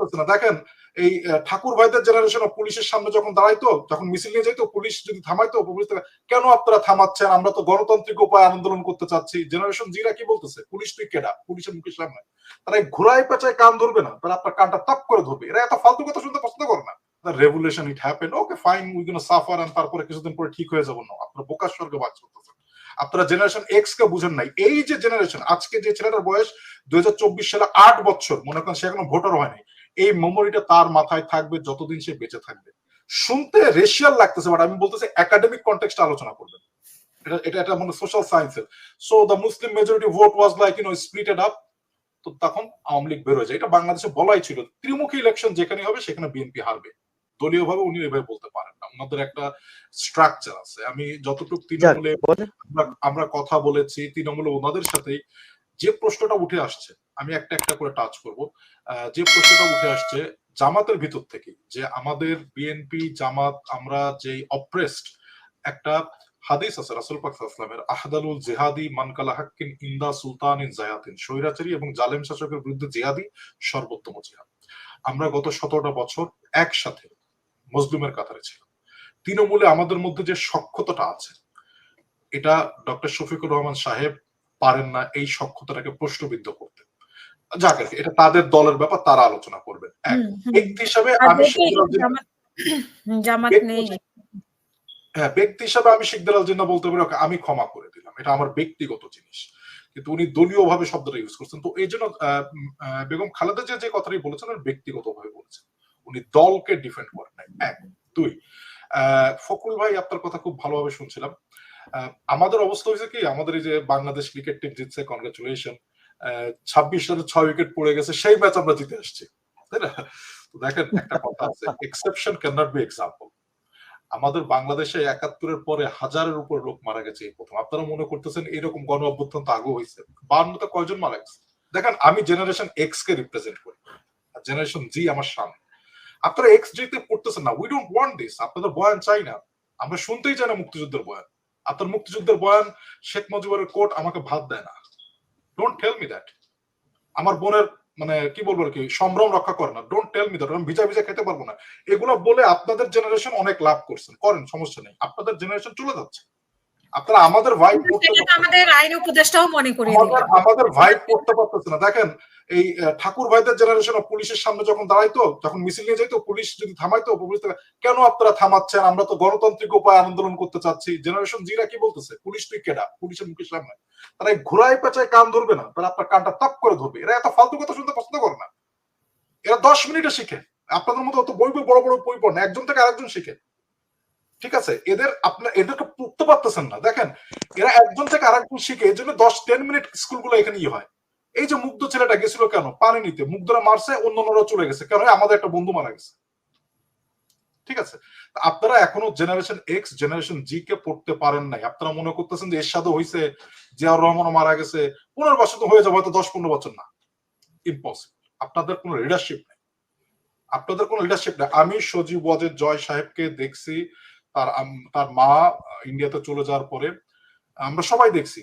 পারতেছে না। দেখেন, এই ঠাকুর ভাইদের জেনারেশন পুলিশের সামনে যখন দাঁড়াইতো, যখন মিছিল নিয়ে যাইতো পুলিশ যদি থামাইতো কেন আপনারা থামাচ্ছেন? আমরা তো গণতান্ত্রিক উপায় আন্দোলন করতে চাচ্ছি। জেনারেশন জিরা কি বলতেছে? পুলিশ তুই কেডা পুলিশের মুখের সামনে। তারা ঘোড়ায় পেঁচায় কান ধরবে না। তারা আপনার কানটা তাপ করে ধরবে। এরা এত ফালতু কথা শুনতে পছন্দ করে না। Revolution it happen okay fine we suffer and তারপরে কিছুদিন পরে ঠিক হয়ে যাব। না আপনার বোকার স্বর্গে আপনারা জেনারেশন এক্স কে বুঝেন নাই। এই যে জেনারেশন আজকে যে ছেলেটার বয়স দুই হাজার চব্বিশ সালে আট বছর, মনে করেন সে এখনও ভোটার হয়নি। এই মেমোরিটা তার মাথায় থাকবে যতদিন সে বেঁচে থাকবে। শুনতে রেশিয়াল লাগতেছে বাট আমি বলতেছি একাডেমিক কন্টেক্সট আলোচনা করবেন। এটা এটা মানে সোশ্যাল সায়েন্সের so the Muslim majority vote was like you know splitted up তো তখন আওয়ামী লীগ বেরোয় যায়। এটা বাংলাদেশে বলাই ছিল ত্রিমুখী ইলেকশন যেখানে হবে সেখানে বিএনপি হারবে। দলীয় ভাবে উনি এভাবে বলতে পারেন না। ওনাদের একটা স্ট্রাকচার আছে। আমি যতটুকু তৃণমূলে আমরা- আমরা কথা বলেছি তৃণমূলে ওনাদের সাথেই যে প্রশ্নটা উঠে আসছে, আমি একটা একটা করে টাচ করব যে প্রশ্নটা উঠে আসছে জামাতের ভিতর থেকে যে আমাদের বিএনপি জামাত, আমরা যে অপ্রেসড একটা হাদিস আছে, রাসুল পাক ইসলামের আহদালুল Jihadi মানকালা Hakkin Inda Sultan in জায়াতিন, স্বৈরাচারী এবং জালেম শাসকের বিরুদ্ধে জেহাদি সর্বোত্তম জিহাদ। আমরা গত সতেরোটা বছর একসাথে মজলুমের কাতারে ছিলাম। তৃণমূলে আমাদের মধ্যে যে সক্ষতাটা আছে, এটা ডক্টর শফিকুর রহমান সাহেব পারেন না এই সক্ষতাটাকে প্রশ্নবিদ্ধ করতে। যাক আর এটা তাদের দলের ব্যাপার তারা আলোচনা করবেন হুম। ব্যক্তি হিসাবে আমি জামাত নেই। হ্যাঁ ব্যক্তি হিসাবে আমি শিকদার আল জিন্নাহ বলতে পারি ওকে আমি ক্ষমা করে দিলাম। এটা আমার ব্যক্তিগত জিনিস। কিন্তু উনি দলীয় ভাবে শব্দটা ইউজ করছেন। তো এই জন্য বেগম খালেদা যে যে কথাটি বলেছেন ব্যক্তিগত ভাবে বলেছেন। উনি দলকে ডিফেন্ড করেন এক। দুই আহ, ফখরুল ভাই আপনার কথা খুব ভালোভাবে শুনছিলাম। আমাদের অবস্থা হয়েছে কি? আমাদের এই যে বাংলাদেশ ক্রিকেট টিম জিতছে কনগ্রাচুলেশন ছাব্বিশ রানে ছয় উইকেট পড়ে গেছে, সেই ম্যাচ আমরা জিতে আসছি, তাই না? দেখেন, একটা কথা আছে exception can not be example আমাদের বাংলাদেশে একাত্তরের পরে হাজারের উপর লোক মারা গেছে এই প্রথম। আপনারা মনে করতেছেন এরকম গণ অভ্যুত্থান তো আগেও হয়েছে। বান্নতে কয়জন মারা গেছে? দেখেন, আমি জেনারেশন এক্স কে রিপ্রেজেন্ট করি জেনারেশন জি আমার সামনে আপনারা এক্স জি তে পড়তেছেন না উই ডোন্ট ওয়ান্ট দিস আপনাদের বয়ান চাই না। আমরা শুনতেই চাই না মুক্তিযুদ্ধের বয়ান। আপনার মুক্তিযুদ্ধের বয়ান, শেখ মুজিবুরের কোর্ট আমাকে ভাত দেয় না। ডোন্ট টেল মি দ্যাট আমার বোনের মানে কি বলব আর কি, সম্ভ্রম রক্ষা করে না। ডোন্ট টেল মি দ্যাট আমি ভিজা ভিজা খেতে পারব না। এগুলো বলে আপনাদের জেনারেশন অনেক লাভ করছেন। করেন, সমস্যা নেই। আপনাদের জেনারেশন চলে যাচ্ছে। আপনারা আমাদের ভাইব আমাদের আইন উপদেষ্টাও মনে করিয়ে আমাদের ভাইব করতে পারতেছে না। দেখেন এই ঠাকুর ভাইদের জেনারেশন পুলিশের সামনে যখন দাঁড়াইতো যখন মিছিল নিয়ে যাইতো পুলিশ যদি থামাইতো পুলিশ কেন আপনারা থামাচ্ছেন? আমরা তো গণতান্ত্রিক উপায় আন্দোলন করতে চাচ্ছি। জেনারেশন জিরা কি বলতেছে? পুলিশ তুই কেডা পুলিশের মুখের সামনে। তারা এই ঘোড়ায় পেঁচায় কান ধরবে না তারা আপনার কানটা তাপ করে ধরবে। এরা এত ফালতু কথা শুনতে পছন্দ করে না। এরা দশ মিনিটে শিখে। আপনাদের মতো অত বই বই বড় বড় বই পড়ে একজন থেকে আরেকজন শিখে। ঠিক আছে? এদের আপনার এদেরকে পড়তে পারতেছেন না। দেখেন, এরা একজন থেকে আরেকজন শিখে, এই জন্য দশ টেন মিনিট স্কুলগুলো এখানে ইয়ে হয়। এই যে মুগ্ধ ছেলেটা গেছিল কেন? পানি নিতে। মুগ্ধরা মারছে অন্যান্যরা চলে গেছে। কেন? আমাদের একটা বন্ধু মারা গেছে। ঠিক আছে? আপনারা এখনও জেনারেশন এক্স জেনারেশন জি কে পড়তে পারেন নাই। আপনারা মনে করতেছেন যে এরশাদও হয়েছে জিয়াউর রহমানও মারা গেছে, পনেরো বছর তো হয়ে যাবে, হয়তো দশ, পনেরো বছর না। ইম্পসিবল আপনাদের কোনো লিডারশিপ নেই। আপনাদের কোনো লিডারশিপ নেই। আমি সজীব ওয়াজেদ জয় সাহেবকে দেখছি। তার তার মা ইন্ডিয়াতে চলে যাওয়ার পরে আমরা সবাই দেখছি।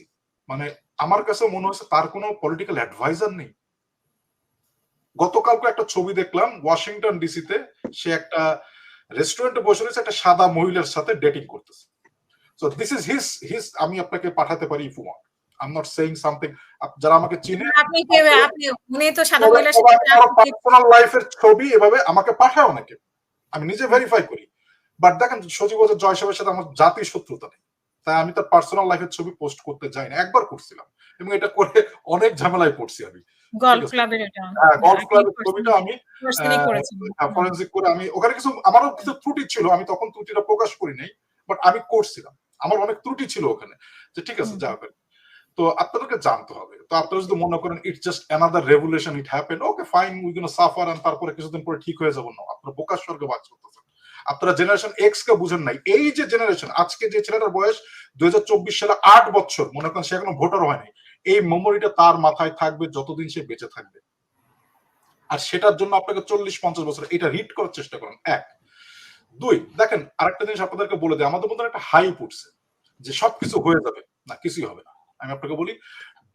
মানে আমার কাছে মনে হচ্ছে তার কোনো পলিটিক্যাল অ্যাডভাইজার নেই। গতকালকে একটা ছবি দেখলাম ওয়াশিংটন ডিসিতে সে একটা রেস্টুরেন্টে বসে রয়েছে একটা সাদা মহিলার সাথে ডেটিং করতেছে। So this is his his আমি আপনাকে পাঠাতে পারি if want I am not saying something যারা আমাকে চিনে আপনি কে আপনি উনি তো সাদা মহিলার সাথে পার্সোনাল লাইফের ছবি এভাবে আমাকে পাঠায় অনেকে। আমি নিজে ভেরিফাই করি। বাট দেখেন সজীব ওয়াজেদ জয় সাহেবের সাথে আমার জাতি শত্রুতা নেই। তাই আমি তার পার্সোনাল লাইফের ছবি পোস্ট করতে যাই না। একবার করছিলাম। এবং এটা করে অনেক ঝামেলায় পড়ছি আমি। গল্ফ ক্লাবের এটা। গলফ ক্লাবের ছবিটা আমি ফরেন্সিক করে আমি ওখানে কিছু আমারও কিছু ত্রুটি ছিল। আমি তখন ত্রুটিটা প্রকাশ করি নাই। বাট আমি করছিলাম। আমার অনেক ত্রুটি ছিল ওখানে। যে ঠিক আছে যা হবে তো আপনাদেরকে জানতে হবে। তো আপনারা যদি মনে করেন it's just another revolution it happen okay fine we gonna suffer and তারপরে কিছুদিন পরে ঠিক হয়ে যাব। না আপনারা বোকার স্বর্গে বাস করতেছেন। আপনারা জেনারেশন এক্স কে বুঝেন নাই। এই যে জেনারেশন আজকে যে ছেলেটার বয়স দুই চব্বিশ সালে আট বছর, মনে করেন সে এখনও ভোটার হয়নি, এই মেমোরিটা তার মাথায় থাকবে যতদিন সে বেঁচে থাকবে। আর সেটার জন্য আপনাকে চল্লিশ পঞ্চাশ বছর, এটা রিড করার চেষ্টা করেন। এক। দুই, দেখেন আরেকটা জিনিস আপনাদেরকে বলে দেয় আমাদের মধ্যে একটা হাই উঠছে যে সবকিছু হয়ে যাবে, না কিছুই হবে না। আমি আপনাকে বলি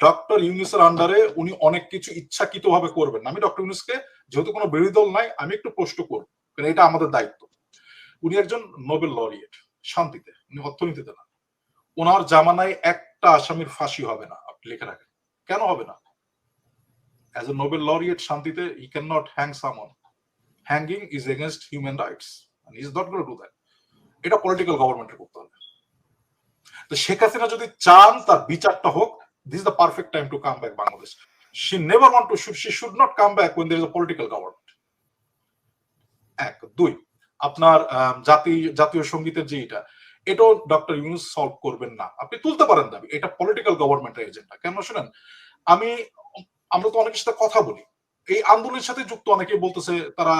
ডক্টর ইউনুসের আন্ডারে উনি অনেক কিছু ইচ্ছাকৃত ভাবে করবেন আমি ডক্টর ইউনুসকে যেহেতু কোনো বিরোধী দল নাই, আমি একটু প্রশ্ন করব, কারণ এটা আমাদের দায়িত্ব। উনি একজন নোবেল লরিয়েট শান্তিতে, উনি অর্থনীতিতে না। ওনার জামানায় একটা আসামির ফাঁসি হবে না, আপনি লিখে রাখেন। কেন হবে না? অ্যাজ এ নোবেল লরিয়েট শান্তিতে he can not hang someone hanging is against human rights is not that এটা পলিটিক্যাল গভর্নমেন্টের করতে হবে। তো শেখ হাসিনা যদি চান তার বিচারটা হোক this is the perfect time to come back Bangladesh she never want to she should not come back when there is a political government এক, দুই আপনার জাতি, জাতীয় সঙ্গীতের যে এটা, এটাও ডক্টর ইউনুস সলভ করবেন না। আপনি তুলতে পারেন দাবি, এটা পলিটিক্যাল গভর্নমেন্টের এজেন্ডা কেন শুনেন? আমি, আমরা তো অনেকের সাথে কথা বলি। এই আন্দোলনের সাথে যুক্ত অনেকে বলতেছে, তারা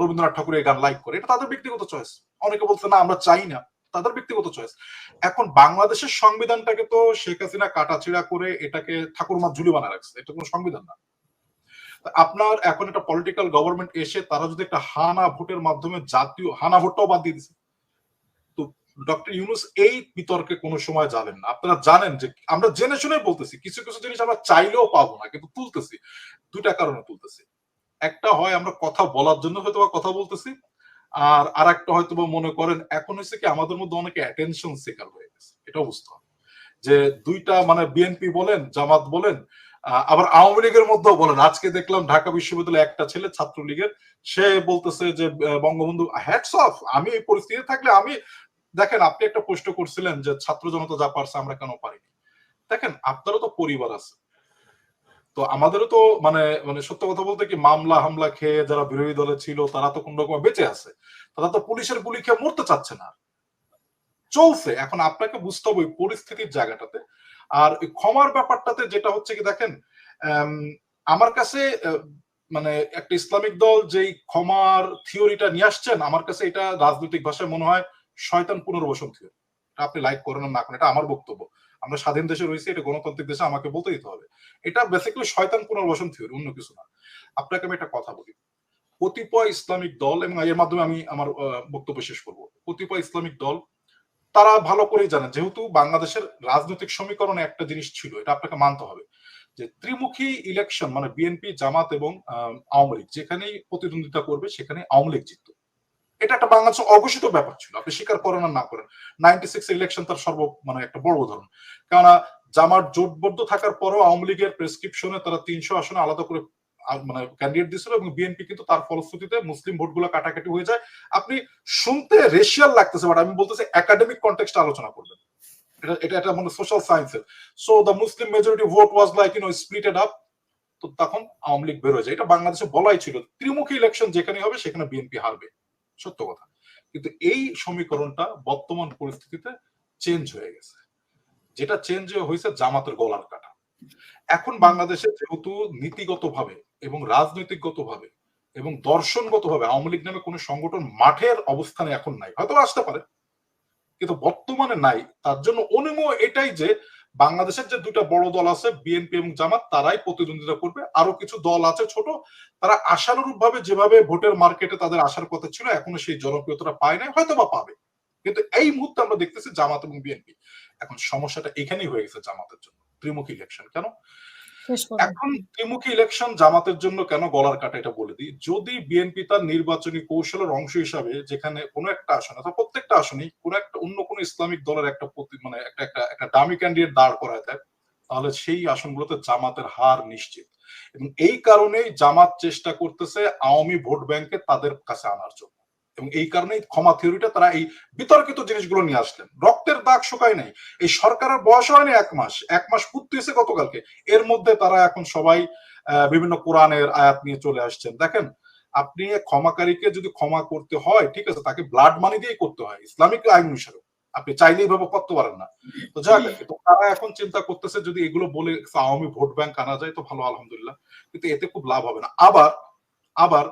রবীন্দ্রনাথ ঠাকুরের গান লাইক করে। এটা তাদের ব্যক্তিগত চয়েস অনেকে বলছে না, আমরা চাই না। তাদের ব্যক্তিগত চয়েস এখন বাংলাদেশের সংবিধানটাকে তো শেখ হাসিনা কাটাছিড়া করে এটাকে ঠাকুরমা ঝুলি বানা রাখছে। এটা কোনো সংবিধান না। আপনার এখন একটা পলিটিক্যাল গভর্নমেন্ট এসে তারা যদি একটা হানা ভোটের মাধ্যমে জাতীয়, হানা ভোটটাও বাদ দিয়ে দিছে। তো ডক্টর ইউনুস এই বিতর্কে কোনো সময় না। আপনারা জানেন যে, আমরা জেনে শুনে বলতেছি, কিছু কিছু জিনিস আমরা চাইলেও পাবো না, কিন্তু তুলতেছি। দুইটা কারণে তুলতেছি। একটা হয় আমরা কথা বলার জন্য হয়তো বা কথা বলতেছি, আর আর একটা হয়তো বা মনে করেন, এখন হচ্ছে কি আমাদের মধ্যে অনেকে অ্যাটেনশন শিকার হয়ে গেছে। এটা বুঝতে হবে। যে দুইটা মানে বিএনপি বলেন, জামাত বলেন আবার আওয়ামী লীগের মধ্যেও বলেন, আজকে দেখলাম ঢাকা বিশ্ববিদ্যালয়ে একটা ছেলে ছাত্রলীগের, সে বলতেছে যে বঙ্গবন্ধু হ্যাটস অফ আমি এই পরিস্থিতি থাকলে আমি, দেখেন আপনি একটা প্রশ্ন করছিলেন যে, ছাত্র জনতা যা পারছে আমরা কেন পারিনি। দেখেন, আপনারও তো পরিবার আছে। তো আমাদেরও তো মানে মানে সত্য কথা বলতে কি, মামলা হামলা খেয়ে যারা বিরোধী দলে ছিল, তারা তো কোন রকম বেঁচে আছে। তারা তো পুলিশের গুলি খেয়ে মরতে চাচ্ছে না। চলছে, এখন আপনাকে বুঝতে হবে পরিস্থিতির জায়গাটাতে আর ওই ক্ষমার ব্যাপারটাতে যেটা হচ্ছে কি দেখেন আমার কাছে মানে একটা ইসলামিক দল যেই ক্ষমার থিওরিটা নিয়ে আসছেন, আমার কাছে এটা রাজনৈতিক ভাষায় মনে হয় শয়তান পুনর্বাসন থিওরি। আপনি লাইক করেন না করেন, এটা আমার বক্তব্য। আমরা স্বাধীন দেশে রয়েছি, এটা গণতান্ত্রিক দেশে আমাকে বলতে দিতে হবে। এটা বেসিক্যালি শয়তান পুনর্বাসন থিওরি, অন্য কিছু না। আপনাকে আমি একটা কথা বলি। কতিপয় ইসলামিক দল, এবং এর মাধ্যমে আমি আমার বক্তব্য শেষ করব। কতিপয় ইসলামিক দল তারা ভালো করেই জানেন, যেহেতু বাংলাদেশের রাজনৈতিক সমীকরণে একটা জিনিস ছিল, এটা আপনাকে মানতে হবে, যে ত্রিমুখী ইলেকশন মানে বিএনপি জামাত এবং আওয়ামী লীগ, যেখানেই প্রতিদ্বন্দ্বিতা করবে সেখানে আওয়ামী লীগ জিতত এটা একটা বাংলাদেশের অঘোষিত ব্যাপার ছিল, আপনি স্বীকার করেন আর না করেন নাইনটি সিক্স ইলেকশন তার সর্ব মানে একটা বড় উদাহরণ, কেননা জামার জোটবদ্ধ থাকার পরও আওয়ামী লীগের প্রেসক্রিপশনে তারা তিনশো আসনে আলাদা করে মানে ক্যান্ডিডেট দিছিল এবং বিএনপি কিন্তু তার ফলশ্রুতিতে মুসলিম ভোটগুলো কাটাকাটি হয়ে যায়। আপনি শুনতে রেশিয়াল লাগতেছে বাট আমি বলতেছি একাডেমিক কন্টেক্সট আলোচনা করবেন। এটা এটা মানে সোশ্যাল সায়েন্সের so the Muslim majority vote was like splitted up তো তখন আওয়ামী লীগ বের হয়ে যায়। এটা বাংলাদেশে বলাই ছিল, ত্রিমুখী ইলেকশন যেখানে হবে, সেখানে বিএনপি হারবে। সত্য কথা। কিন্তু এই সমীকরণটা বর্তমান পরিস্থিতিতে চেঞ্জ হয়ে গেছে। যেটা চেঞ্জ হয়েছে জামাতের গলার কাটা। এখন বাংলাদেশে যেহেতু নীতিগতভাবে এবং রাজনৈতিকগতভাবে এবং দর্শনগতভাবে আওয়ামী লীগ নামে কোনো সংগঠন মাঠের অবস্থানে এখন নাই হয়তো আসতে পারে, কিন্তু বর্তমানে নাই। তার জন্য অনুমো এটাই যে বাংলাদেশের যে দুটা বড় দল আছে, বিএনপি এবং জামাত, তারাই প্রতিদ্বন্দ্বিতা করবে। আরও কিছু দল আছে ছোট, তারা আশানুরূপ ভাবে যেভাবে ভোটের মার্কেটে তাদের আসার কথা ছিল, এখনও সেই জনপ্রিয়তাটা পায় নাই হয়তো বা পাবে। কিন্তু এই মুহূর্তে আমরা দেখতেছি জামাত এবং বিএনপি। এখন সমস্যাটা এখানেই হয়ে গেছে জামাতের জন্য। ত্রিমুখী ইলেকশন কেন? এখন ত্রিমুখী ইলেকশন জামাতের জন্য কেন গলার কাটা এটা বলে দিই? যদি বিএনপি তার নির্বাচনী কৌশলের অংশ হিসাবে যেখানে কোনো একটা আসনে অথবা প্রত্যেকটা আসনেই কোনো একটা অন্য কোনো ইসলামিক দলের একটা প্রতি- মানে একটা একটা একটা দামি ক্যান্ডিডেট দাঁড় করায় দেয় তাহলে সেই আসনগুলোতে জামাতের হার নিশ্চিত। এবং এই কারণেই জামাত চেষ্টা করতেছে আওয়ামী ভোট ব্যাংকে তাদের কাছে আনার জন্য। এবং এই কারণেই ক্ষমা থিওরিটা তারা এই বিতর্কিত জিনিসগুলো নিয়ে আসলেন। রক্তের দাগ শুকায় নাই। এই সরকারের বয়স হয়নি এক মাস। এক মাস পূর্তি হয়েছে গতকালকে। এর মধ্যে তারা এখন সবাই বিভিন্ন কোরআনের আয়াত নিয়ে চলে আসছেন। দেখেন আপনি ক্ষমাকারীকে যদি ক্ষমা করতে হয় ঠিক আছে তাকে ব্লাড মানি দিয়ে করতে হয় ইসলামিক আইন অনুসারে। আপনি চাইলে ভাবে করতে পারেন না। তো যাক তো তারা এখন চিন্তা করতেছে যদি এগুলো বলে আওয়ামী ভোট ব্যাংক আনা যায় তো ভালো আলহামদুলিল্লাহ। কিন্তু এতে খুব লাভ হবে না। আবার আবার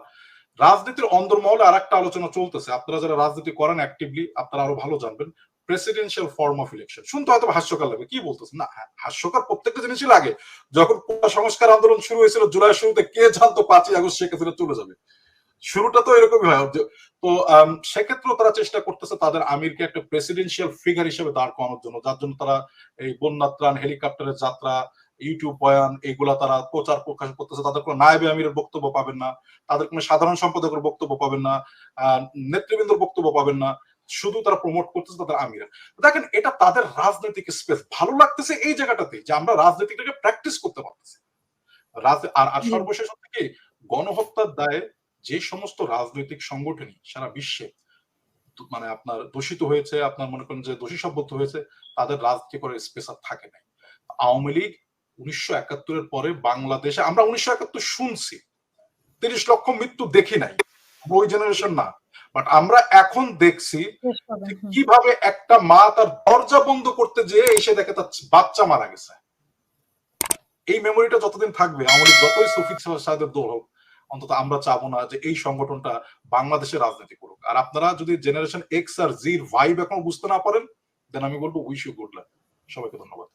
রাজনীতির অন্দরমহলে আর একটা আলোচনা চলতেছে। আপনারা যারা রাজনীতি করেন অ্যাক্টিভলি আপনারা আরও ভালো জানবেন। প্রেসিডেন্সিয়াল ফর্ম অফ ইলেকশন শুনতে হয়তো হাস্যকর লাগে কি বলতেছে না হ্যাঁ, হাস্যকর প্রত্যেকটা জিনিসই লাগে। যখন সংস্কার আন্দোলন শুরু হয়েছিল জুলাই শুরুতে কে জানতো পাঁচই আগস্ট হাসিনা চলে যাবে? শুরুটা তো এরকমই হয়। তো সেক্ষেত্রেও তারা চেষ্টা করতেছে তাদের আমিরকে একটা প্রেসিডেন্সিয়াল ফিগার হিসেবে দাঁড় করানোর জন্য যার জন্য তারা এই বন্যা ত্রাণ হেলিকপ্টারের যাত্রা ইউটিউব বয়ান এগুলা তারা প্রচার প্রকাশ করতেছে তাদের কোনো নায়েবে আমিরের বক্তব্য পাবেন না তাদের কোনো সাধারণ সম্পাদকের বক্তব্য পাবেন না নেতৃবৃন্দর বক্তব্য পাবেন না শুধু তারা প্রমোট করতেছে তাদের আমিরা দেখেন এটা তাদের রাজনৈতিক স্পেস ভালো লাগতেছে এই জায়গাটাতে যে আমরা রাজনীতিটাকে প্র্যাকটিস করতে পারতেছি। আর আর সর্বশেষ হচ্ছে কি গণহত্যার দায়ে যে সমস্ত রাজনৈতিক সংগঠনই সারা বিশ্বে মানে আপনার দূষিত হয়েছে আপনার মনে করেন যে দোষী সাব্যস্ত হয়েছে তাদের রাজনীতি করে স্পেস আর থাকে নাই। আওয়ামী লীগ উনিশশো একাত্তরের পরে বাংলাদেশে আমরা উনিশশো একাত্তর শুনছি। তিরিশ লক্ষ মৃত্যু দেখি নাই। আমরা ওই জেনারেশন না। বাট আমরা এখন দেখছি। কীভাবে একটা মা তার দরজা বন্ধ করতে যেয়ে এসে দেখে তার বাচ্চা মারা গেছে। এই মেমোরিটা যতদিন থাকবে আমাদের যতই সফিক সাহেবের দৌড় হোক অন্তত আমরা চাবো না যে এই সংগঠনটা বাংলাদেশের রাজনীতি করুক। আর আপনারা যদি জেনারেশন এক্স আর জির ভাইব এখন বুঝতে না পারেন দেন আমি বলব উইশ ইউ গুড লাক সবাইকে ধন্যবাদ।